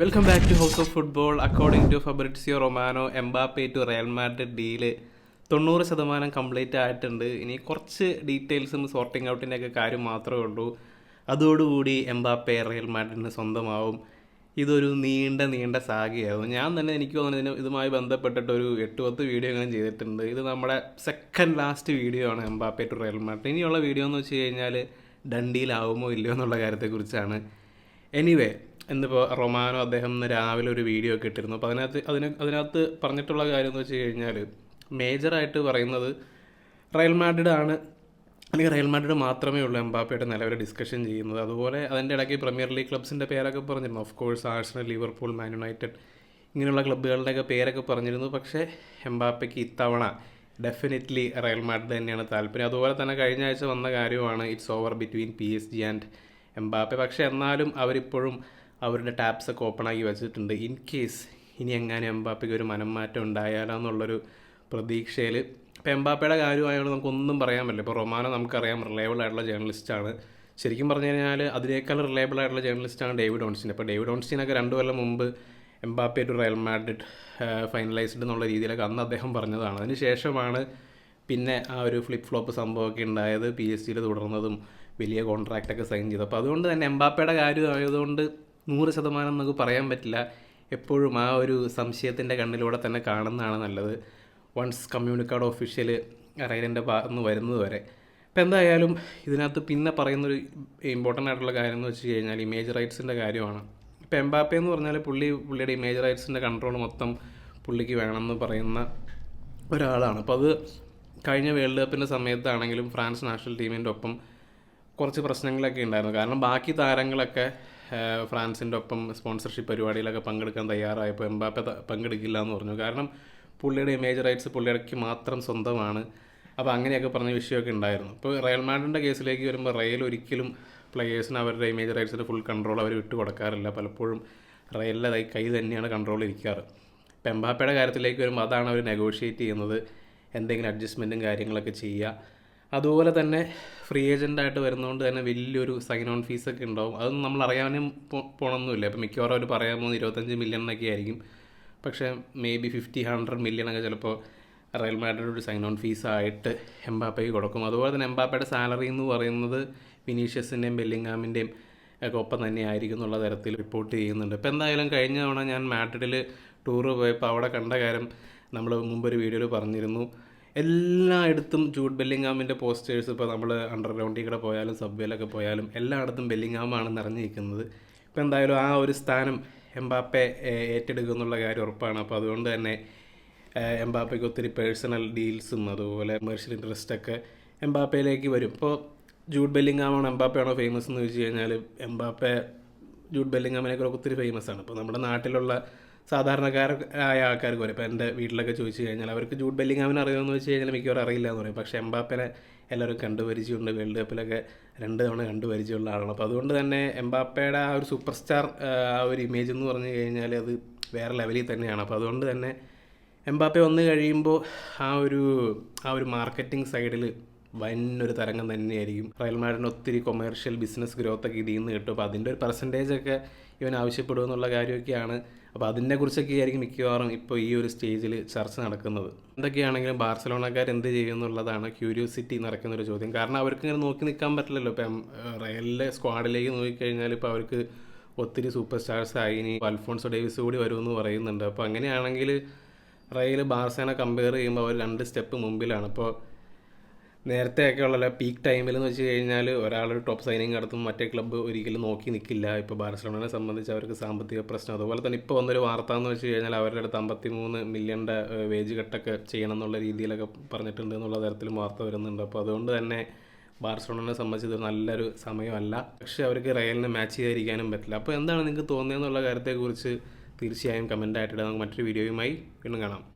Welcome back to house of football according to Fabrizio Romano Mbappe to Real Madrid deal തൊണ്ണൂറ് ശതമാനം complete ആയിട്ടുണ്ട്. ഇനി കുറച്ച് ഡീറ്റെയിൽസും സോർട്ടിംഗ് ഔട്ടിന്റെ ഒക്കെ കാര്യം മാത്രമേ ഉള്ളൂ. അതോടുകൂടി എംബാപ്പെ റയൽ മാഡ്രിഡിന് സ്വന്തമാവും. ഇതൊരു നീണ്ട നീണ്ട സാഗിയാവും. ഞാൻ തന്നെ എനിക്ക് തോന്നുന്നു ഇതുമായി ബന്ധപ്പെട്ടിട്ട് ഒരു എട്ട് പത്ത് വീഡിയോ അങ്ങനെ ചെയ്തിട്ടുണ്ട്. ഇത് നമ്മുടെ സെക്കൻഡ് ലാസ്റ്റ് വീഡിയോ ആണ് എംബാപ്പെ ടു റയൽ മാഡ്രിഡ് ഇനിയുള്ള വീഡിയോ എന്ന് വെച്ച് കഴിഞ്ഞാൽ ഡണ്ടിയിലാവുമോ ഇല്ലയോ എന്നുള്ള കാര്യത്തെക്കുറിച്ചാണ്. എനിവേ എന്നിപ്പോൾ റൊമാനോ അദ്ദേഹം ഇന്ന് രാവിലെ ഒരു വീഡിയോ ഒക്കെ ഇട്ടിരുന്നു. അപ്പോൾ അതിനകത്ത് അതിന് അതിനകത്ത് പറഞ്ഞിട്ടുള്ള കാര്യം എന്ന് വെച്ച് കഴിഞ്ഞാൽ മേജറായിട്ട് പറയുന്നത് റയൽ മാഡ്രിഡ് ആണ്. അല്ലെങ്കിൽ റയൽ മാഡ്രിഡ് മാത്രമേ ഉള്ളൂ എംബാപ്പയുടെ നിലവിൽ ഡിസ്കഷൻ ചെയ്യുന്നത്. അതുപോലെ അതിന്റെ ഇടയ്ക്ക് പ്രീമിയർ ലീഗ് ക്ലബ്സിന്റെ പേരൊക്കെ പറഞ്ഞിരുന്നു. Of course Arsenal Liverpool Man United ഇങ്ങനെയുള്ള ക്ലബ്ബുകളുടെയൊക്കെ പേരൊക്കെ പറഞ്ഞിരുന്നു. പക്ഷേ എംബാപ്പയ്ക്ക് ഇത്തവണ ഡെഫിനറ്റ്ലി റയൽ മാഡ്രിഡ് തന്നെയാണ് താല്പര്യം. അതുപോലെ തന്നെ കഴിഞ്ഞ ആഴ്ച വന്ന കാര്യമാണ് it's over between P S G and Mbappe പക്ഷേ എന്നാലും അവരിപ്പോഴും അവരുടെ ടാപ്സ് ഒക്കെ ഓപ്പൺ ആക്കി വെച്ചിട്ടുണ്ട്. ഇൻ കേസ് ഇനി എങ്ങനെ എംബാപ്പയ്ക്ക് ഒരു മനംമാറ്റം ഉണ്ടായാലോ എന്നുള്ളൊരു പ്രതീക്ഷയിൽ ഇപ്പോൾ എംബാപ്പയുടെ കാര്യമായതുകൊണ്ട് നമുക്കൊന്നും പറയാൻ പറ്റില്ല. ഇപ്പോൾ റൊമാനോ നമുക്കറിയാം റിലയബിൾ ആയിട്ടുള്ള ജേർണലിസ്റ്റാണ് ശരിക്കും പറഞ്ഞു കഴിഞ്ഞാൽ അതിനേക്കാൾ റിലയബിൾ ആയിട്ടുള്ള ജേർണലിസ്റ്റാണ് ഡേവിഡ് ഓൺസ്റ്റീൻ. അപ്പോൾ ഡേവിഡ് ഓൺസ്റ്റീനൊക്കെ രണ്ട് കൊല്ലം മുമ്പ് Mbappe to Real Madrid finalised എന്നുള്ള രീതിയിലൊക്കെ അന്ന് അദ്ദേഹം പറഞ്ഞതാണ്. അതിന് ശേഷമാണ് പിന്നെ ആ ഒരു ഫ്ലിപ്പ് ഫ്ലോപ്പ് സംഭവമൊക്കെ ഉണ്ടായത് പി എസ് സിയിൽ തുടർന്നതും വലിയ കോൺട്രാക്റ്റൊക്കെ സൈൻ ചെയ്തു അപ്പോൾ അതുകൊണ്ട് തന്നെ എംബാപ്പയുടെ കാര്യം ആയതുകൊണ്ട് നൂറ് ശതമാനം നമുക്ക് പറയാൻ പറ്റില്ല. എപ്പോഴും ആ ഒരു സംശയത്തിന്റെ കണ്ണിലൂടെ തന്നെ കാണുന്നതാണ് നല്ലത്. വൺസ് കമ്മ്യൂണിക്കാർഡ് ഒഫീഷ്യൽ റൈലിന്റെ ഭാഗത്തുനിന്ന് വരുന്നത് വരെ. അപ്പോൾ എന്തായാലും ഇതിനകത്ത് പിന്നെ പറയുന്നൊരു ഇമ്പോർട്ടന്റ് ആയിട്ടുള്ള കാര്യം എന്ന് വെച്ച് കഴിഞ്ഞാൽ ഇമേജ് റൈറ്റ്സിന്റെ കാര്യമാണ്. ഇപ്പോൾ എംബാപ്പെ എന്ന് പറഞ്ഞാൽ പുള്ളി പുള്ളിയുടെ ഇമേജ് റൈറ്റ്സിന്റെ കൺട്രോൾ മൊത്തം പുള്ളിക്ക് വേണമെന്ന് പറയുന്ന ഒരാളാണ്. അപ്പോൾ അത് കഴിഞ്ഞ വേൾഡ് കപ്പിന്റെ സമയത്താണെങ്കിലും ഫ്രാൻസ് നാഷണൽ ടീമിന്റെ ഒപ്പം കുറച്ച് പ്രശ്നങ്ങളൊക്കെ ഉണ്ടായിരുന്നു. കാരണം ബാക്കി താരങ്ങളൊക്കെ ഫ്രാൻസിന്റെ ഒപ്പം സ്പോൺസർഷിപ്പ് പരിപാടിയിലൊക്കെ പങ്കെടുക്കാൻ തയ്യാറായപ്പോൾ എംബാപ്പെ പങ്കെടുക്കില്ല എന്ന് പറഞ്ഞു. കാരണം പുള്ളിയുടെ ഇമേജ് റൈറ്റ്സ് പുള്ളിയുടെ മാത്രം സ്വന്തമാണ്. അപ്പോൾ അങ്ങനെയൊക്കെ പറഞ്ഞ വിഷയമൊക്കെ ഉണ്ടായിരുന്നു. ഇപ്പോൾ റയൽ മാഡിന്റെ കേസിലേക്ക് വരുമ്പോൾ റയൽ ഒരിക്കലും പ്ലെയേഴ്സിന് അവരുടെ ഇമേജ് റൈറ്റ്സിന് ഫുൾ കൺട്രോൾ അവർ വിട്ടു കൊടുക്കാറില്ല. പലപ്പോഴും റയലിന്റെ കൈ- തന്നെയാണ് കൺട്രോൾ ഇരിക്കാറ്. ഇപ്പോൾ എംബാപ്പയുടെ കാര്യത്തിലേക്ക് വരുമ്പോൾ അതാണ് അവർ നെഗോഷിയേറ്റ് ചെയ്യുന്നത്. എന്തെങ്കിലും അഡ്ജസ്റ്റ്മെന്റും കാര്യങ്ങളൊക്കെ ചെയ്യുക. അതുപോലെ തന്നെ ഫ്രീ ഏജന്റായിട്ട് വരുന്നതുകൊണ്ട് തന്നെ വലിയൊരു സൈൻ ഓൺ ഫീസൊക്കെ ഉണ്ടാവും. അതൊന്നും നമ്മൾ അറിയാനും പോകണമെന്നില്ല അപ്പോൾ മിക്കവാറും അവർ പറയാൻ പോകുന്നത് ഇരുപത്തഞ്ച് മില്യൺ എന്നൊക്കെ ആയിരിക്കും. പക്ഷേ may be fifty hundred million ഒക്കെ ചിലപ്പോൾ റയൽ മാഡ്രിഡ് ഒരു സൈൻ ഓൺ ഫീസായിട്ട് എംബാപ്പയ്ക്ക് കൊടുക്കും. അതുപോലെ തന്നെ എംബാപ്പയുടെ സാലറി എന്ന് പറയുന്നത് വിനീഷ്യസിന്റെയും ബെല്ലിങ്ങാമിന്റെയും ഒക്കെ ഒപ്പം തന്നെ ആയിരിക്കും എന്നുള്ള തരത്തിൽ റിപ്പോർട്ട് ചെയ്യുന്നുണ്ട്. ഇപ്പോൾ എന്തായാലും കഴിഞ്ഞ തവണ ഞാൻ മാഡ്രിഡിൽ ടൂറ് പോയപ്പോൾ അവിടെ കണ്ട കാര്യം നമ്മൾ മുമ്പൊരു വീഡിയോയിൽ പറഞ്ഞിരുന്നു. എല്ലായിടത്തും ജൂഡ് ബെല്ലിങ്ങാമിന്റെ പോസ്റ്റേഴ്സ് ഇപ്പോൾ നമ്മൾ അണ്ടർഗ്രൗണ്ടിൽ കൂടെ പോയാലും സബ്വേയിലൊക്കെ പോയാലും എല്ലായിടത്തും ബെല്ലിങ്ങാമാണ് നിറഞ്ഞിരിക്കുന്നത് ഇപ്പോൾ എന്തായാലും ആ ഒരു സ്ഥാനം എംബാപ്പെ ഏറ്റെടുക്കും എന്നുള്ള കാര്യം ഉറപ്പാണ്. അപ്പോൾ അതുകൊണ്ട് തന്നെ എംബാപ്പയ്ക്ക് ഒത്തിരി പേഴ്സണൽ ഡീൽസും അതുപോലെ കമേഴ്ഷ്യൽ ഇൻട്രസ്റ്റൊക്കെ എംബാപ്പയിലേക്ക് വരും. ഇപ്പോൾ ജൂഡ് ബെല്ലിങ്ങാമാണോ എംബാപ്പയാണോ ഫേമസ് എന്ന് ചോദിച്ചു കഴിഞ്ഞാൽ എംബാപ്പെ ജൂഡ് ബെല്ലിങ്ങാമിനേക്കാൾ ഒത്തിരി ഫേമസ് ആണ്. ഇപ്പോൾ നമ്മുടെ നാട്ടിലുള്ള സാധാരണക്കാരായ ആൾക്കാർക്ക് വരും ഇപ്പോൾ എന്റെ വീട്ടിലൊക്കെ ചോദിച്ചു കഴിഞ്ഞാൽ അവർക്ക് ജൂഡ് ബെല്ലിങ്ങാമിനെ അറിയാമെന്ന് വെച്ച് കഴിഞ്ഞാൽ മിക്കവാറും അറിയില്ല എന്ന് പറയും. പക്ഷേ എംബാപ്പനെ എല്ലാവരും കണ്ടുപരിചയമുണ്ട്. വേൾഡ് കപ്പിലൊക്കെ രണ്ട് തവണ കണ്ടുപരിചയമുള്ള ആളാണ്. അപ്പോൾ അതുകൊണ്ട് തന്നെ എംബാപ്പയുടെ ആ ഒരു സൂപ്പർ സ്റ്റാർ ആ ഒരു ഇമേജ് എന്ന് പറഞ്ഞു കഴിഞ്ഞാൽ അത് വേറെ ലെവലിൽ തന്നെയാണ്. അപ്പോൾ അതുകൊണ്ട് തന്നെ എംബാപ്പെ വന്നു കഴിയുമ്പോൾ ആ ഒരു ആ ഒരു മാർക്കറ്റിംഗ് സൈഡിൽ വന്നൊരു തരംഗം തന്നെയായിരിക്കും. റയൽ മാഡ്രിഡിന് ഒത്തിരി കൊമേഴ്ഷ്യൽ ബിസിനസ് ഗ്രോത്ത് ഒക്കെ ഇതിൽ നിന്ന് കിട്ടും. അപ്പോൾ അതിന്റെ ഒരു പെർസെന്റേജ് ഒക്കെ ഇവൻ ആവശ്യപ്പെടും എന്നുള്ള കാര്യമൊക്കെയാണ്. അപ്പോൾ അതിനെക്കുറിച്ചൊക്കെ ആയിരിക്കും മിക്കവാറും ഇപ്പോൾ ഈ ഒരു സ്റ്റേജിൽ ചർച്ച നടക്കുന്നത്. എന്തൊക്കെയാണെങ്കിലും ബാർസലോണക്കാർ എന്ത് ചെയ്യും എന്നുള്ളതാണ് ക്യൂരിയോസിറ്റി നിറയ്ക്കുന്ന ഒരു ചോദ്യം. കാരണം അവർക്ക് ഇങ്ങനെ നോക്കി നിൽക്കാൻ പറ്റില്ലല്ലോ. ഇപ്പം റയലിലെ സ്ക്വാഡിലേക്ക് നോക്കിക്കഴിഞ്ഞാൽ ഇപ്പോൾ അവർക്ക് ഒത്തിരി സൂപ്പർ സ്റ്റാർസ് ആയി. ഇനി അൽഫോൺസോ ഡേവിസ് കൂടി വരുമെന്ന് പറയുന്നുണ്ട്. അപ്പോൾ അങ്ങനെയാണെങ്കിൽ റയൽ ബാർസേനെ കമ്പയർ ചെയ്യുമ്പോൾ അവർ രണ്ട് സ്റ്റെപ്പ് മുമ്പിലാണ്. ഇപ്പോൾ നേരത്തെയൊക്കെ ഉള്ള പീക്ക് ടൈമിൽ എന്ന് വെച്ച് കഴിഞ്ഞാൽ ഒരാളൊരു ടോപ്പ് സൈനിങ് നടത്തും മറ്റേ ക്ലബ്ബ് ഒരിക്കലും നോക്കി നിൽക്കില്ല ഇപ്പോൾ ബാർസലോണയെ സംബന്ധിച്ച് അവർക്ക് സാമ്പത്തിക പ്രശ്നം. അതുപോലെ തന്നെ ഇപ്പോൾ വന്നൊരു വാർത്ത എന്ന് വെച്ച് കഴിഞ്ഞാൽ അവരുടെ അടുത്ത് അമ്പത്തി മൂന്ന് മില്യന്റെ വേജ് കട്ടൊക്കെ ചെയ്യണം എന്നുള്ള രീതിയിലൊക്കെ പറഞ്ഞിട്ടുണ്ട് എന്നുള്ള തരത്തിലും വാർത്ത വരുന്നുണ്ട്. അപ്പോൾ അതുകൊണ്ട് തന്നെ ബാർസലോണയെ സംബന്ധിച്ച് ഇത് നല്ലൊരു സമയമല്ല. പക്ഷേ അവർക്ക് റയലിനെ മാച്ച് ചെയ്തിരിക്കാനും പറ്റില്ല. അപ്പോൾ എന്താണ് നിങ്ങൾക്ക് തോന്നിയെന്നുള്ള കാര്യത്തെക്കുറിച്ച് തീർച്ചയായും കമന്റ് ആയിട്ടിടാം നമുക്ക് മറ്റൊരു വീഡിയോയുമായി വീണ്ടും കാണാം.